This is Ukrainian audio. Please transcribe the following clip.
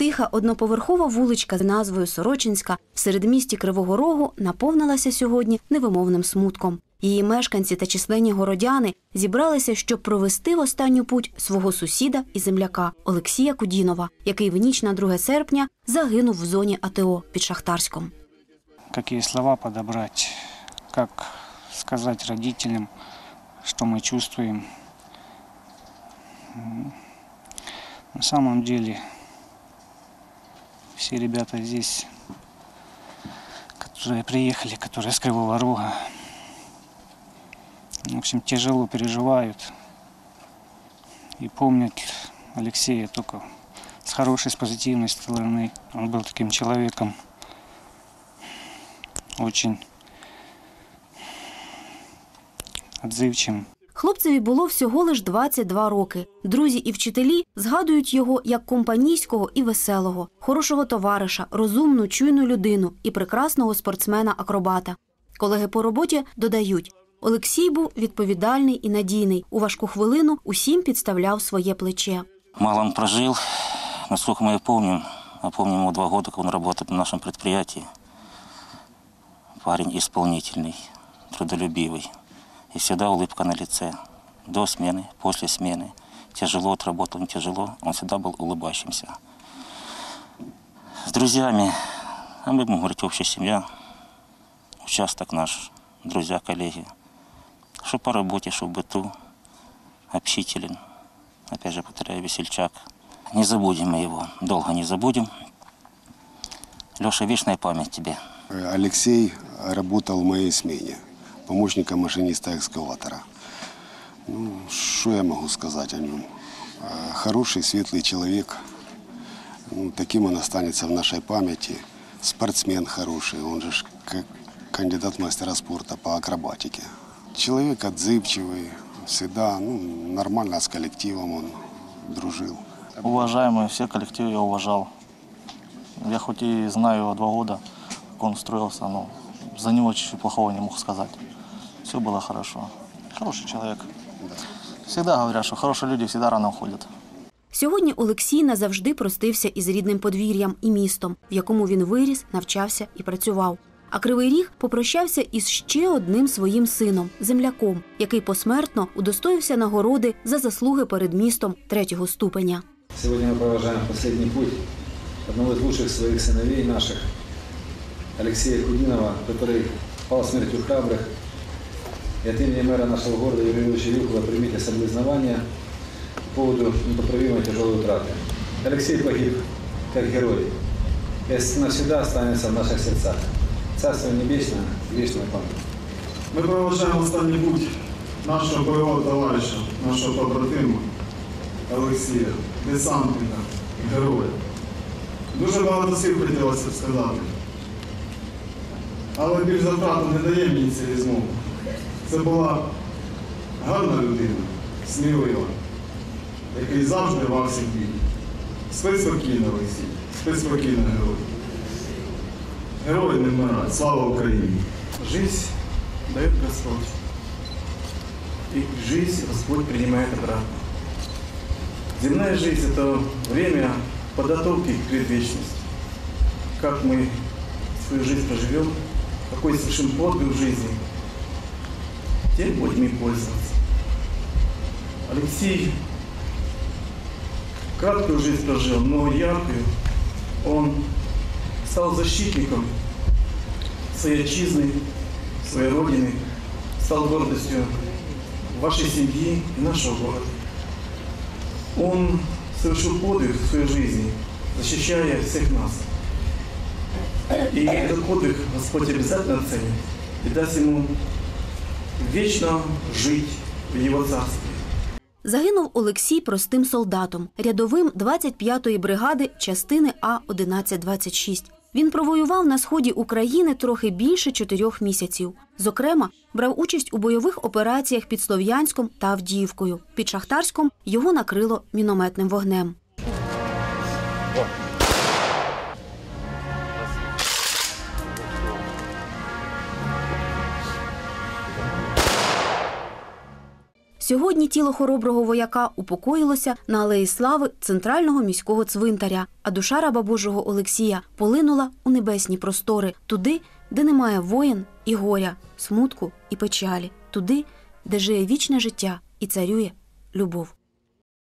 Тиха одноповерхова вуличка з назвою Сорочинська в середмісті Кривого Рогу наповнилася сьогодні невимовним смутком. Її мешканці та численні городяни зібралися, щоб провести в останню путь свого сусіда і земляка Олексія Кудінова, який в ніч на 2 серпня загинув в зоні АТО під Шахтарськом. какие слова подобрать, как сказать родителям, что мы чувствуем. М, На самом деле все ребята здесь, которые приехали, которые с Кривого Рога, в общем, тяжело переживают и помнят Алексея только с хорошей, с позитивной стороны. Он был таким человеком, очень отзывчивым. Хлопцеві було всього лиш 22 роки. Друзі і вчителі згадують його як компанійського і веселого, хорошого товариша, розумну, чуйну людину і прекрасного спортсмена-акробата. Колеги по роботі додають. Олексій був відповідальний і надійний. У важку хвилину усім підставляв своє плече. Мало он прожил, насколько мы помним, а помним его два года, как он работает на нашем предприятии. Парень исполнительный, трудолюбивый. И всегда улыбка на лице. До смены, после смены. Тяжело отработал, не тяжело, он всегда был улыбающимся. С друзьями, а мы будем говорить общая семья, участок наш, друзья, коллеги. Что по работе, что в быту, общителен. Опять же, повторяю, весельчак. Не забудем мы его, долго не забудем. Леша, вечная память тебе. Алексей работал в моей смене, помощником машиниста экскаватора. Ну, что я могу сказать о нем? Хороший, светлый человек. Ну, таким он останется в нашей памяти. Спортсмен хороший, он же кандидат мастера спорта по акробатике. Человек отзывчивый, всегда ну, нормально с коллективом он дружил. Уважаемый, все коллективы я уважал. Я хоть и знаю его два года, как он строился, но за него чуть-чуть плохого не мог сказать. Все было хорошо. Хороший человек. Всегда говорят, что хорошие люди всегда рано уходят. Сьогодні Олексій назавжди простився із рідним подвір'ям і містом, в якому він виріс, навчався і працював. А Кривий Ріг попрощався із ще одним своїм сином, земляком, який посмертно удостоївся нагороди за заслуги перед містом третього ступеня. Сегодня мы провожаем последний путь одного из лучших своих сыновей наших, Алексея Кудинова, который пал смертью храбрых. И от имени мэра нашего города Юрия Ильича Юхова примите соболезнования по поводу непоправимой тяжелой утраты. Алексей погиб как герой и навсегда останется в наших сердцах. Царство Небесное, вечная память. Ми проважаємо останній путь нашого бойового товариша, нашого побратима Олексія, десантника, героя. Дуже багато слів хотілося б сказати. Але більш за не дає мені цієї змови. Це була гарна людина, смілива, який завжди рвався в бій. Спи спокійно, Олексій, спи спокійно, герой. Герої не вмирають. Слава Україні! Жизнь дает Господь. И жизнь Господь принимает обратно. Земная жизнь – это время подготовки к предвечности. Как мы свою жизнь проживем, какой совершим подвиг в жизни, тем будем и пользоваться. Алексей краткую жизнь прожил, но яркую. Он стал защитником своей отчизны, своей родины, стал гордостью вашей семьи и нашего города. Он совершил подвиг в своей жизни, защищая всех нас. И этот подвиг Господь обязательно оценит и даст ему вечно жить в Его Царстве. Загинув Олексій простим солдатом, рядовим 25-ї бригади частини А 1126. Він провоював на сході України трохи більше чотирьох місяців. Зокрема, брав участь у бойових операціях під Слов'янськом та Авдіївкою. Під Шахтарськом його накрило мінометним вогнем. Сьогодні тіло хороброго вояка упокоїлося на алеї слави центрального міського цвинтаря, а душа раба Божого Олексія полинула у небесні простори, туди, де немає воїн і горя, смутку і печалі, туди, де жиє вічне життя і царює любов.